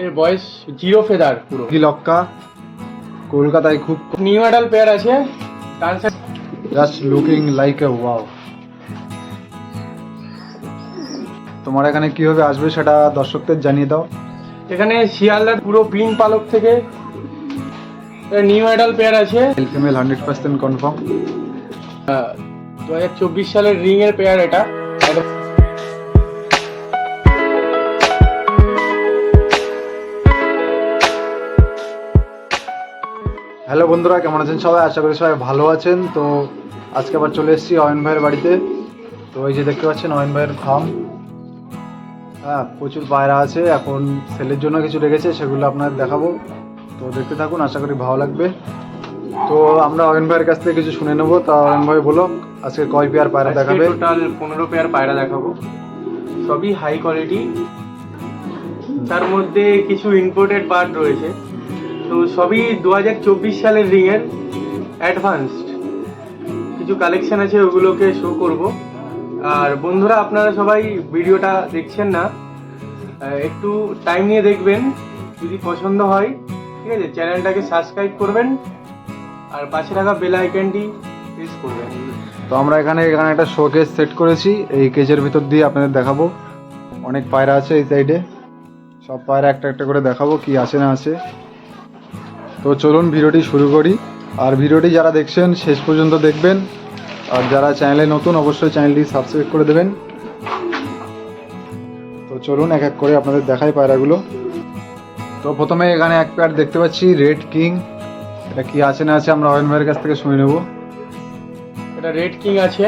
এর বয়স zero feather পুরো। লক্কা কলকাতায় খুব নিউ অ্যাডাল পেয়ার আছে ডান side just looking like a wow তোমার এখানে কীভাবে আসবে সেটা দর্শকদের জানিয়ে দাও। এখানে শিয়ালদার পুরো বিন পালক থেকে নিউ অ্যাডাল পেয়ার আছে। ফিমেল হান্ড্রেড পার্সেন্ট কনফার্ম দু হাজার চব্বিশ সালের রিং এর পেয়ার এটা। হ্যালো বন্ধুরা কেমন আছেন সবাই? আশা করি সবাই ভালো আছেন। তো আজকে আবার চলে এসেছি অয়ন ভাইয়ের বাড়িতে। তো এই যে দেখতে পাচ্ছেন অয়ন ভাইয়ের ফার্ম হ্যাঁ প্রচুর পায়রা আছে। এখন সেলের জন্য কিছু রেখেছে সেগুলো আপনাদের দেখাবো। তো দেখতে থাকুন আশা করি ভালো লাগবে। তো আমরা অয়ন ভাইয়ের কাছ থেকে কিছু শুনে নেব। তা অয়ন ভাই বলো আজকে কয় পেয়ার পায়রা দেখাবে? টোটাল পনেরো পেয়ার পায়রা দেখাবো। সবই হাই কোয়ালিটি তার মধ্যে কিছু ইম্পোর্টেড পার্ট রয়েছে। তো সবই দু হাজার চব্বিশ সালের রিং এর অ্যাডভান্সড কিছু কালেকশন আছে, ওগুলোকে শো করব। আর বন্ধুরা, আপনারা সবাই ভিডিওটা দেখছেন না। একটু টাইম নিয়ে দেখবেন, যদি পছন্দ হয়। ঠিক আছে চ্যানেলটাকে সাবস্ক্রাইব করবেন, আর পাশে থাকা বেল আইকনটি প্রেস করবেন। তো আমরা এখানে এখানে একটা শোকেস সেট করেছি। এই কেজের ভিতর দিয়ে আপনাদের দেখাবো। অনেক পায়রা আছে এই সাইডে সব পায়রা একটা একটা করে দেখাবো, কি আছে না আছে। তো চলুন ভিডিওটি শুরু করি। আর ভিডিওটি যারা দেখছেন, শেষ পর্যন্ত দেখবেন। আর যারা চ্যানেলে নতুন, অবশ্যই চ্যানেলটি সাবস্ক্রাইব করে দেবেন। তো চলুন এক এক করে আপনাদের দেখাই পায়রাগুলো। তো প্রথমে এখানে এক পেয়ার দেখতে পাচ্ছি রেড কিং এটা কি আছে না আছে আমরা অয়ন ভাইয়ের কাছ থেকে শুনে নেব। এটা রেড কিং আছে।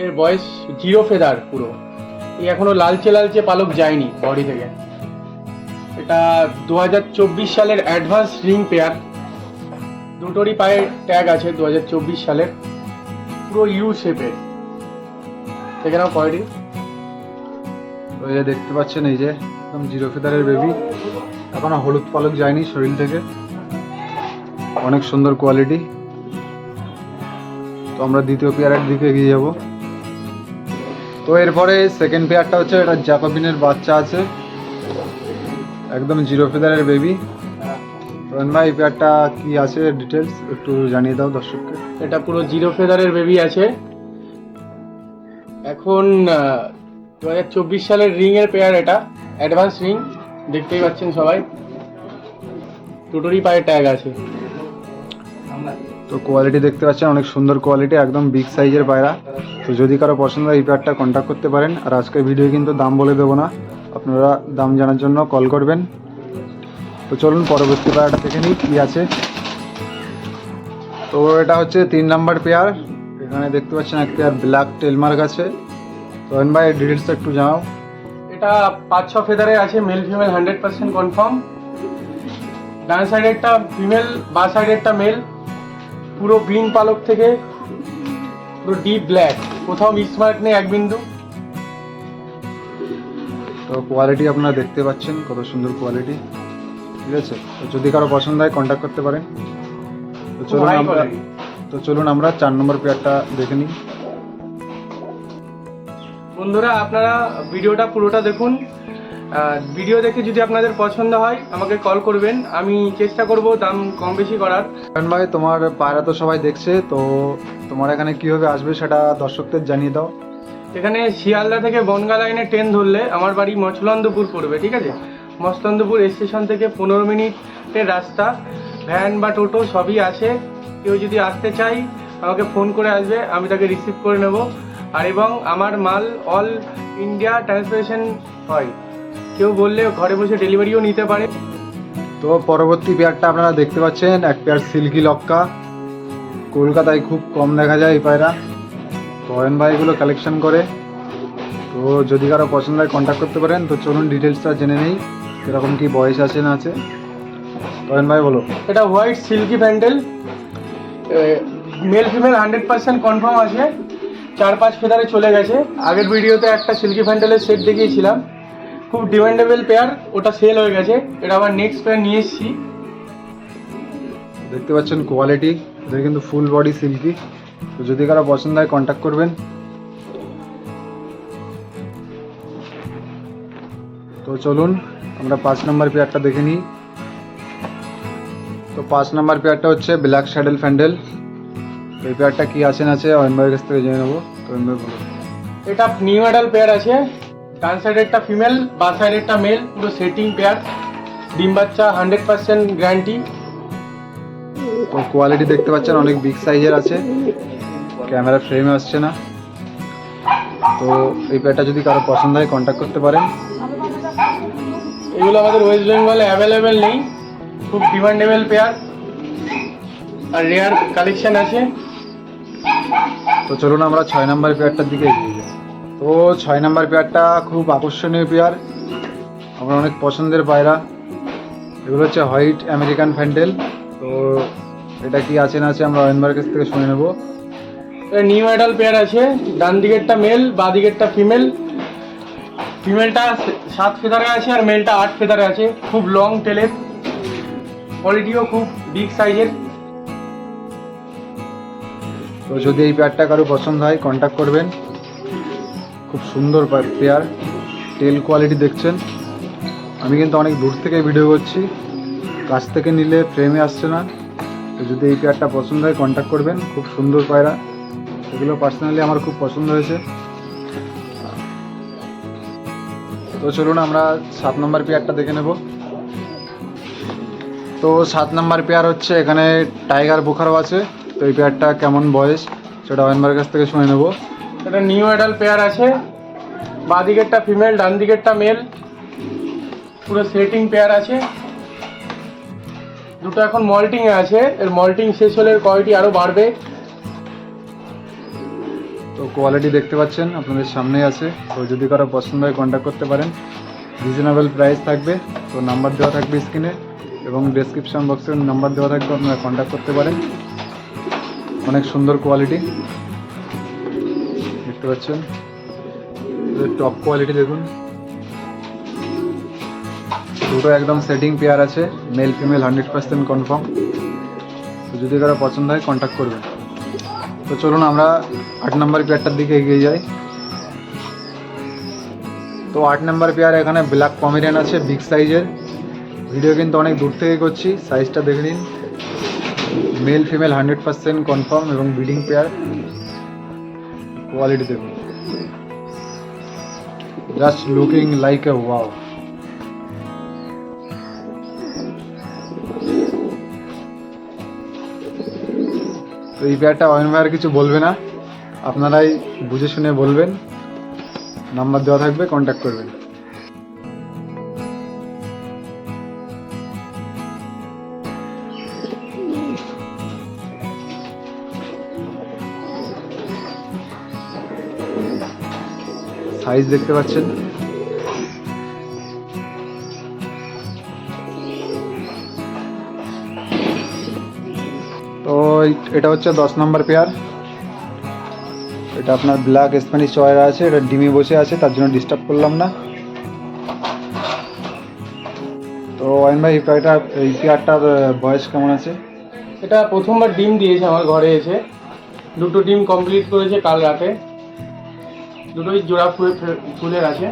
এর বয়স জিরো ফেদার পুরো। এই এখনও লালচে লালচে পালক যায়নি বডি থেকে। এটা দু হাজার চব্বিশ সালের অ্যাডভান্স রিং পেয়ার। দুটোরই পায়ে ট্যাগ আছে দু হাজার চব্বিশ সালের। পুরো ইউ শেপে দেখে নাও যে দেখতে পাচ্ছেন এই যে, একদম জিরো ফেদারের বেবি এখনও হলুদ পালক যায়নি শরীর থেকে। অনেক সুন্দর কোয়ালিটি তো আমরা দ্বিতীয় পেয়ারের দিকে এগিয়ে যাব। তো এরপরে সেকেন্ড পেয়ারটা হচ্ছে এটা জ্যাকোবিনের বাচ্চা আছে। একদম জিরো ফেদারের বেবি রোহন ভাই এই পেয়ারটা কি আছে ডিটেলস একটু জানিয়ে দাও দর্শককে। এটা পুরো জিরো ফেদারের বেবি আছে। এখন দু হাজার চব্বিশ সালের রিং এর পেয়ার এটা অ্যাডভান্স রিং দেখতেই পাচ্ছেন সবাই। দুটোরই পায়ে ট্যাগ আছে। তো কোয়ালিটি দেখতে পাচ্ছেন অনেক সুন্দর কোয়ালিটি একদম বিগ সাইজের পায়রা। তো যদি কারও পছন্দ হয় এই পেয়ারটা কন্ট্যাক্ট করতে পারেন। আর আজকের ভিডিও কিন্তু দাম বলে দেবো না। আপনারা দাম জানার জন্য কল করবেন। তো চলুন পরবর্তী পেয়ারটা দেখে নিই কী আছে। তো এটা হচ্ছে তিন নাম্বার পেয়ার। এখানে দেখতে পাচ্ছেন এক পেয়ার ব্ল্যাক টেলমার্ক আছে। তো এন ভাই ডিটেলসটা একটু জানাও। এটা পাঁচ, ছ ফেদারে আছে male female hundred percent confirm ডান সাইডেরটা ফিমেল বা সাইডেরটা মেল পুরো গ্রিন পালক থেকে, পুরো ডিপ ব্ল্যাক কোথাও মিসমার্ক নেই এক বিন্দু। তো কোয়ালিটি আপনারা দেখতে পাচ্ছেন কত সুন্দর কোয়ালিটি ঠিক আছে? তো যদি কারও পছন্দ হয় কন্ট্যাক্ট করতে পারেন। তো চলুন আমরা তো চলুন আমরা চার নম্বর পেয়ারটা দেখে নিই। বন্ধুরা আপনারা ভিডিওটা পুরোটা দেখুন। ভিডিও দেখে যদি আপনাদের পছন্দ হয় আমাকে কল করবেন। আমি চেষ্টা করব দাম কম বেশি করার। কারণ ভাই তোমার পায়রা তো সবাই দেখছে তো তোমার এখানে কীভাবে আসবে সেটা দর্শকদের জানিয়ে দাও। এখানে শিয়ালদা থেকে বনগা লাইনে ট্রেন ধরলে আমার বাড়ি মছলন্দপুর পড়বে, ঠিক আছে? মছলন্দপুর স্টেশন থেকে পনেরো মিনিটের রাস্তা, ভ্যান বা টোটো সবই আছে। কেউ যদি আসতে চাই, আমাকে ফোন করে আসবে, আমি তাকে রিসিভ করে নেব। আর এবং আমার মাল অল ইন্ডিয়া ট্রান্সপোর্টেশন হয়। কেউ বললে ঘরে বসে ডেলিভারিও নিতে পারে। তো পরবর্তী পেয়ারটা আপনারা দেখতে পাচ্ছেন, এক পেয়ার সিল্কি লক্কা। কলকাতায় খুব কম দেখা যায় এই পায়রা। কয়েন ভাই এগুলো কালেকশন করে। তো যদি কারও পছন্দ হয় কন্ট্যাক্ট করতে পারেন তো চলুন ডিটেলসটা জেনে নেই কীরকম কি বয়স আছে না আছে। কয়েন ভাই বলো। এটা white silky pandal male female hundred percent confirm আছে চার পাঁচ ফেদারে চলে গেছে। আগের ভিডিওতে একটা সিল্কি প্যান্ডেলের সেট দেখিয়েছিলাম খুব ডিমান্ডেবল পেয়ার ওটা সেল হয়ে গেছে এটা আবার নেক্সট পেয়ার নিয়ে এসেছি। দেখতে পাচ্ছেন কোয়ালিটি এটা কিন্তু ফুল বডি সিল্কি তো যদি কারও পছন্দ হয় কন্ট্যাক্ট করবেন। তো চলুন, আমরা পাঁচ নম্বর পেয়ারটা দেখে নিই। তো পাঁচ নম্বর পেয়ারটা হচ্ছে ব্ল্যাক স্যাডেল ফ্যান্ডেল তো এই পেয়ারটা কি আছে না আছে অয়নবাইয়ের কাছ থেকে জেনে নেব। তো বলো। এটা নিউ অ্যাডাল পেয়ার আছে। ডান সাইডেরটা ফিমেল বা সাইডেরটা মেল পুরো সেটিং পেয়ার। ডিম বাচ্চা হান্ড্রেড পার্সেন্ট গ্যারান্টি তো কোয়ালিটি দেখতে পাচ্ছেন অনেক বিগ সাইজের আছে। ক্যামেরা ফ্রেমে আসছে না। তো এই পেয়ারটা যদি কারও পছন্দ হয় কন্ট্যাক্ট করতে পারেন। এগুলো আমাদের ওয়েস্ট বেঙ্গলে অ্যাভেলেবেল নেই। খুব ডিমান্ডেবল পেয়ার আর রেয়ার কালেকশন আছে। তো চলুন আমরা ছয় নম্বর পেয়ারটার দিকে এগিয়ে যাই। তো ছয় নম্বর পেয়ারটা খুব আকর্ষণীয় পেয়ার আমার অনেক পছন্দের পায়রা। এগুলো হচ্ছে হোয়াইট আমেরিকান ফ্যান্ডেল তো এটা কি আছে না আছে আমরা অয়নবারের কাছ থেকে শুনে নেব। নিউ অ্যাডাল পেয়ার আছে। ডান দিকেরটা মেল বা দিকেরটা ফিমেল ফিমেলটা সাত ফেদারে আছে আর মেলটা আট ফেদারে আছে। খুব লং টেলের কোয়ালিটিও খুব বিগ সাইজের তো যদি এই পেয়ারটা কারও পছন্দ হয় কন্ট্যাক্ট করবেন। খুব সুন্দর পেয়ার টেল কোয়ালিটি দেখছেন। আমি কিন্তু অনেক দূর থেকে ভিডিও করছি। কাছ থেকে নিলে ফ্রেমে আসছে না। তো যদি এই পেয়ারটা পছন্দ হয় কন্ট্যাক্ট করবেন। খুব সুন্দর পায়রা। এগুলো পার্সোনালি আমার খুব পছন্দ হয়েছে। তো চলুন আমরা সাত নম্বর পেয়ারটা দেখে নেব। তো সাত নম্বর পেয়ার হচ্ছে এখানে টাইগার বুখারও আছে। তো এই পেয়ারটা কেমন বয়স? সেটা অয়নবারের কাছ থেকে শুনে নেব। এটা নিউ অ্যাডাল পেয়ার আছে। বাঁ দিকেরটা ফিমেল ডান দিকেরটা মেল পুরো সেটিং পেয়ার আছে। দুটো এখন মল্টিং এ আছে। এর মল্টিং শেষ হলে এর কোয়ালিটি আরও বাড়বে। তো কোয়ালিটি দেখতে পাচ্ছেন, আপনাদের সামনে আছে। তো যদি কারও পছন্দ হয় কন্ট্যাক্ট করতে পারেন। রিজনেবল প্রাইস থাকবে। তো নাম্বার দেওয়া থাকবে স্ক্রিনে এবং ডেসক্রিপশন বক্সে নাম্বার দেওয়া থাকবে, আপনারা কন্ট্যাক্ট করতে পারেন। অনেক সুন্দর কোয়ালিটি দেখতে পাচ্ছেন? টপ কোয়ালিটি দেখুন। দুটো একদম সেটিং পেয়ার আছে male female hundred percent confirm তো যদি কারও পছন্দ হয় কন্ট্যাক্ট করবেন। তো চলুন, আমরা আট নম্বর পেয়ারটার দিকে এগিয়ে যাই। তো আট নম্বর পেয়ার এখানে ব্ল্যাক পমেরিয়ান আছে বিগ সাইজের ভিডিও কিন্তু অনেক দূর থেকে করছি সাইজটা দেখে নিন। Male female hundred percent confirm এবং ব্রিডিং পেয়ার কোয়ালিটি দেখুন। Just looking like a wow তো এই পেয়ারটা অয়ন ভাই আর কিছু বলবে না। আপনারাই বুঝে শুনে বলবেন। নাম্বার দেওয়া থাকবে কন্ট্যাক্ট করবেন। সাইজ দেখতে পাচ্ছেন। এটা হচ্ছে দশ নম্বর পেয়ার। এটা আপনার ব্ল্যাক স্প্যানিশ চয়রা আছে এটা ডিমে বসে আছে তার জন্য ডিস্টার্ব করলাম না। তো ওয়াইন ভাই এই পেয়ারটা এই পেয়ারটার বয়স কেমন আছে? এটা প্রথমবার ডিম দিয়েছে আমার ঘরে এসে। দুটো ডিম কমপ্লিট করেছে কাল রাতে। দুটোই জোড়া ফুল ফুলের আছে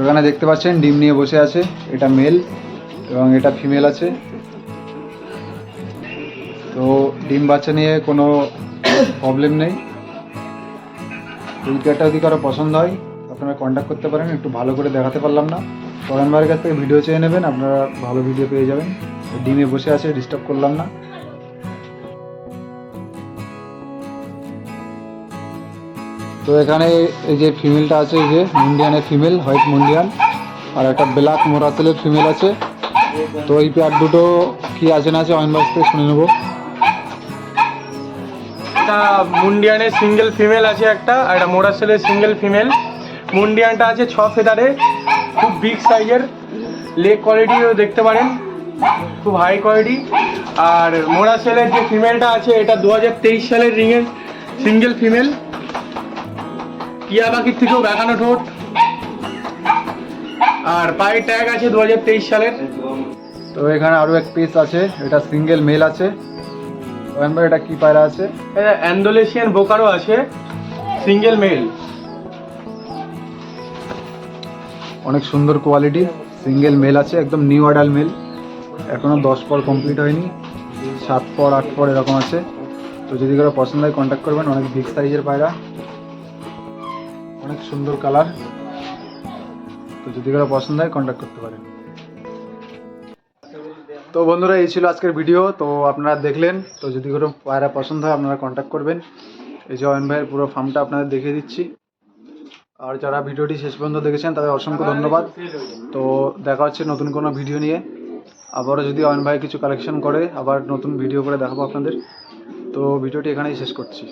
এখানে দেখতে পাচ্ছেন ডিম নিয়ে বসে আছে এটা মেল এবং এটা ফিমেল আছে। তো ডিম বাচ্চা নিয়ে কোনো প্রবলেম নেই। পেয়ারটা যদি কারও পছন্দ হয়, আপনারা কন্ট্যাক্ট করতে পারেন, একটু ভালো করে দেখাতে পারলাম না। ভাইয়ের কাছ থেকে ভিডিও চেয়ে নেবেন, আপনারা ভালো ভিডিও পেয়ে যাবেন। ডিমে বসে আছে ডিস্টার্ব করলাম না। তো এখানে এই যে ফিমেলটা আছে, এই যে মুন্ডিয়ানের ফিমেল হোয়াইট মুন্ডিয়ান আর একটা ব্ল্যাক মোরাসেলের ফিমেল আছে। তো এই পেয়ার দুটো কি আছে না আছে অয়েন থেকে শুনে নেব। এটা মুন্ডিয়ানের সিঙ্গেল ফিমেল আছে একটা, আর একটা মোরাসেলের সিঙ্গেল ফিমেল মুন্ডিয়ানটা আছে ছ ফেদারে, খুব বিগ সাইজের লেগ কোয়ালিটিও দেখতে পারেন, খুব হাই কোয়ালিটি আর মোরাসেলের যে ফিমেলটা আছে, এটা দু হাজার তেইশ সালের রিংয়ের সিঙ্গেল ফিমেল টিয়া পাখির থেকেও বেঁকানো ঠোঁট। আর পায়ের ট্যাগ আছে দু হাজার তেইশ সালের। তো এখানে আরও এক পিস আছে, এটা সিঙ্গেল মেল আছে। এটা কি পায়রা আছে? অ্যান্ডোলেশিয়ান বোকারও আছে সিঙ্গেল মেল অনেক সুন্দর কোয়ালিটি সিঙ্গেল মেল আছে, একদম নিউ অ্যাডাল মেল এখনও দশ পর কমপ্লিট হয়নি, সাত পর আট পর এরকম আছে। তো যদি কারও পছন্দ হয় কন্ট্যাক্ট করবেন, অনেক বিগ সাইজের পায়রা। অনেক সুন্দর কালার তো যদি কারও পছন্দ হয় কন্ট্যাক্ট করতে পারেন। তো বন্ধুরা, এই ছিল আজকের ভিডিও তো আপনারা দেখলেন, তো যদি কোনো পায়রা পছন্দ হয়, আপনারা কন্ট্যাক্ট করবেন। এই যে অয়ন ভাইয়ের পুরো ফার্মটা আপনাদের দেখিয়ে দিচ্ছি। আর যারা ভিডিওটি শেষ পর্যন্ত দেখেছেন, তাদের অসংখ্য ধন্যবাদ। তো দেখা হচ্ছে নতুন কোনো ভিডিও নিয়ে। আবারও যদি অয়ন ভাই কিছু কালেকশন করে, আবার নতুন ভিডিও করে দেখাবো আপনাদের। তো ভিডিওটি এখানেই শেষ করছি।